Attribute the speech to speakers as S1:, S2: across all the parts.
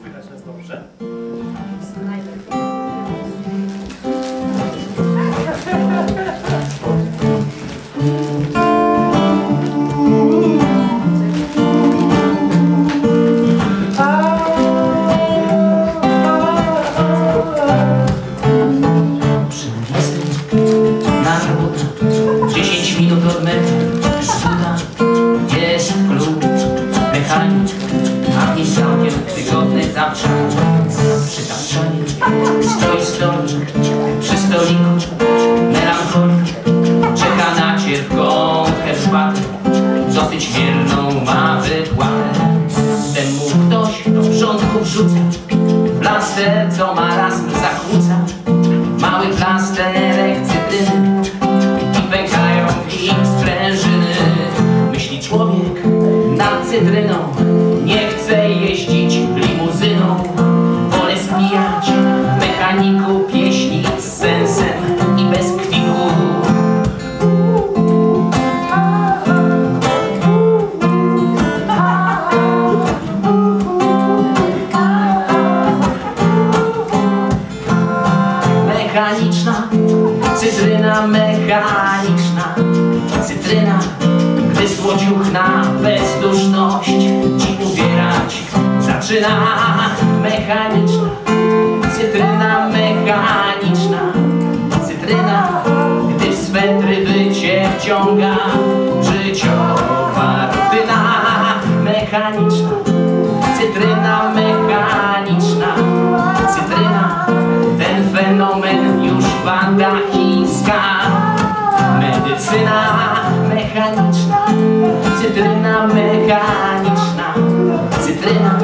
S1: Słychać nas dobrze?
S2: przy całkiem wygodny zaprzęg przy tapczanie stoi stolik przy stoliku melancholik czeka na cierpką herbatę dosyć mierną ma wypłatę. Ten mu ktoś do wrzątku wrzuca. Plaster co marazm zakłóca. Mały plasterek cytryny I pękają w nim sprężyny. Myśli człowiek nad cytryną mechaniczna, cytryna mechaniczna, cytryna, gdy słodziuchna bezduszność ci ubierać zaczyna. Mechaniczna, cytryna mechaniczna, cytryna, gdy w swetry by cię wciąga życiowa rutyna. Mechaniczna, banda chińska. Medycyna mechaniczna, cytryna mechaniczna, cytryna,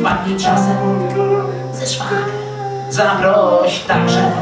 S2: wpadnij czasem ze szwak, zaproś także